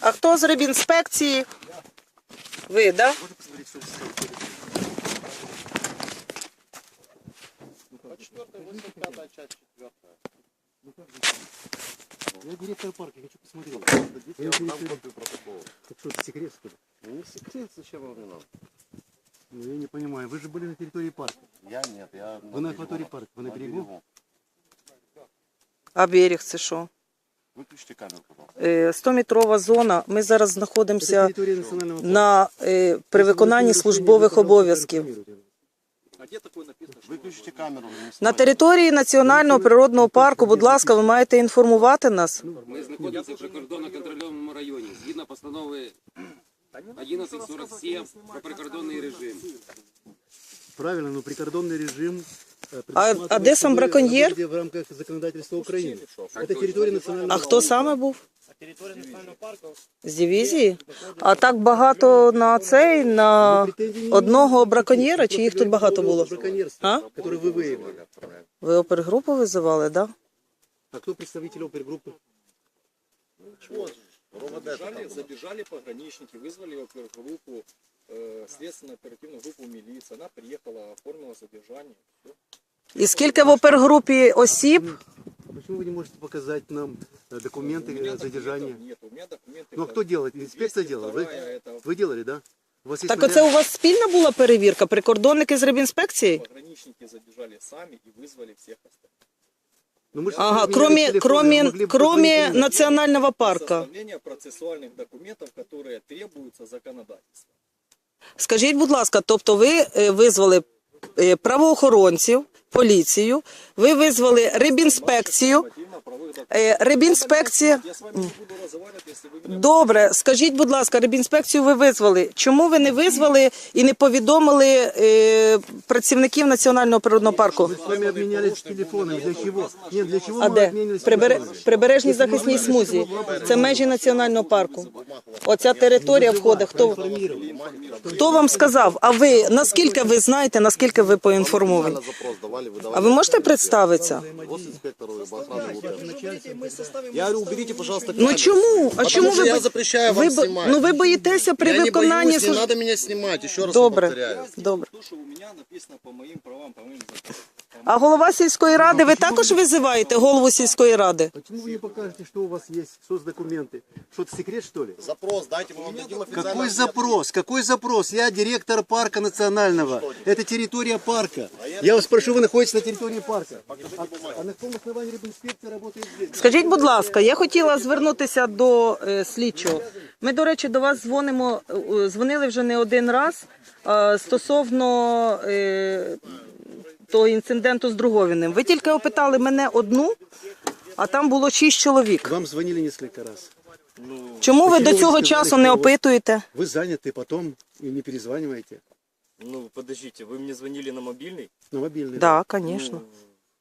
А хто з рибінспекції? Ви, да? Я директор парка, я хочу посмотреть. Я вам дам копию протокола. Так что, это секрет, что ли? Ну, не секрет, зачем вам не надо? Ну, я не понимаю. Вы же были на территории парка. Я нет, я... Вы на акватории парка, вы на берегу? А берег це що? Выключите камеру, пожалуйста. Е, 100-метрова зона. Ми зараз Это знаходимося территория национального парка. на, е, при виконанні службових обов'язків. Выключите камеру. не На снимайте. території Національного природного парку, будь ласка, ви маєте інформувати нас. Ми знаходимося в прикордонно-контрольованому районі. Згідно постанови 1147 про прикордонний режим. Правильно, но прикордонный режим... э, А- а предусматривает де сам собой браконьєр? работе В рамках законодательства Украины. Это территория национального А хто саме був? Територія національного парку З дивізії? А так багато на цей, на одного браконьєра, чи їх тут багато було? Браконьерство, А? которое вы выявили. Ви опергрупу визивали, так? Да? А кто представитель опергруппы? забежали, забежали пограничники, вызвали группу, э, следственно-оперативную группу милиции. Она приехала, оформила задержание. І скільки в опергрупі осіб? А Почему вы не можете показать нам э, документы э, задержания? Нет, у меня документы. Ну а кто делает? Инспекция делала? Вы, 202 это вы делали, да? У вас есть Так подряд- оце у вас спільна була перевірка? Прикордонники з рибінспекції? пограничники задержали сами и вызвали всех остальных. Ну, мы же Ага, обменялись кроме, телефонами, кроме, могли бы кроме позвонить. національного парка. Составление процессуальных документов, которые требуются законодательством. Скажіть, будь ласка, тобто ви е, визвали е, правоохоронців, поліцію, ви визвали рибінспекцію. Нормативно-правовых документов. Е, Рибінспекція. Я с вами не буду разговаривать, если вы меня Добре, скажіть, будь ласка, рибінспекцію ви визвали. Чому ви не визвали і не повідомили е, працівників національного природного парку? Мы с вами обменялись телефонами. Для чего? Нет, для чего А мы де? обменялись Прибере... телефонами? Прибережній захисній смузі. Це межі національного парку. Оця територія входить. Хто, хто вам сказав? А ви наскільки ви знаєте, наскільки ви поінформовані? Официально запрос давали, вы А давали. ви можете представитися? Госинспектору и охраны УТ. Я говорю, уберите, пожалуйста, Ну камеру. чому? А Потому чому что ви я бо- запрещаю ви вам бо- снимать. ну ви боїтеся при я не виконанні боюсь, не надо меня снимать, еще раз вам Добре, повторяю. добре то, что у меня написано по моим правам, по моим законам. А голова сільської ради, ви також визиваєте голову сільської ради? Почему вы не покажете, что у вас есть соцдокументы? Что-то секрет, что ли? Запрос дайте, мы вам дадим официально. Какой ответ. запрос? Какой запрос? Я директор парка национального. Это территория парка. Я вас прошу, вы находитесь на территории парка. А, а на каком основании рибинспекция работает здесь? Скажіть, будь ласка, я хотіла звернутися до е, слідчого. Ми, до речі, до вас дзвонимо, е, дзвонили вже не один раз е, стосовно е, того інциденту з Друговіним. Ви тільки опитали мене одну, а там було шість чоловік. Вам звонили несколько раз. Чому ви Чому до ви цього сказали, часу що не у вас- опитуєте? Вы заняты потом и не перезваниваете. Ну, подождите, вы мне звонили на мобильный? На мобильный. Так, звісно. Ну,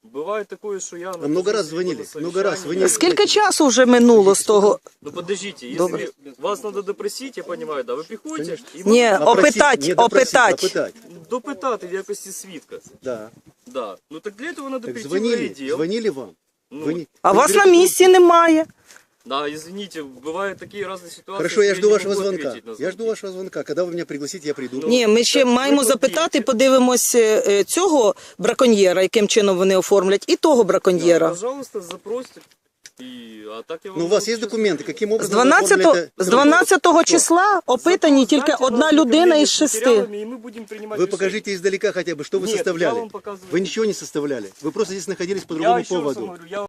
бывает такое, что я... А много раз звонили? Много раз. Вы не... Скільки часу вже минуло з того? Ну, подождите, если Добре. вас надо допросить, я понимаю, да, ви приходите і Ні, Опросить, опитать, не допросить, опитать. опитать. допитати в якості свідка. Да. Да. Ну, так для этого надо Так прийти в звонили, райділ. звонили вам. Ну, Вы не- А вы вас на берете місці немає. Да, извините, бывают такие разные ситуации. Хорошо, я что жду не вашего могу звонка. ответить на Я звонки. жду вашего звонка. Когда вы меня пригласите, я приду. Ні, ми ще так, маємо ви запитати, хотіли. подивимось е, е, цього браконьєра, яким чином вони оформлять, і того браконьєра. Пожалуйста, запросите. И, а так я вам Ну, у вас могу есть честно документы? сказать. Каким З образом вы 12, оформили это? з 12 числа опитані тільки Дайте одна нам людина документы із с шести. материалами, и мы будем принимать Вы решение. покажите издалека хотя бы, что вы Нет, я составляли. вам показываю. Вы ничего не составляли. Вы просто здесь находились по Я другому еще раз вам поводу. говорю, я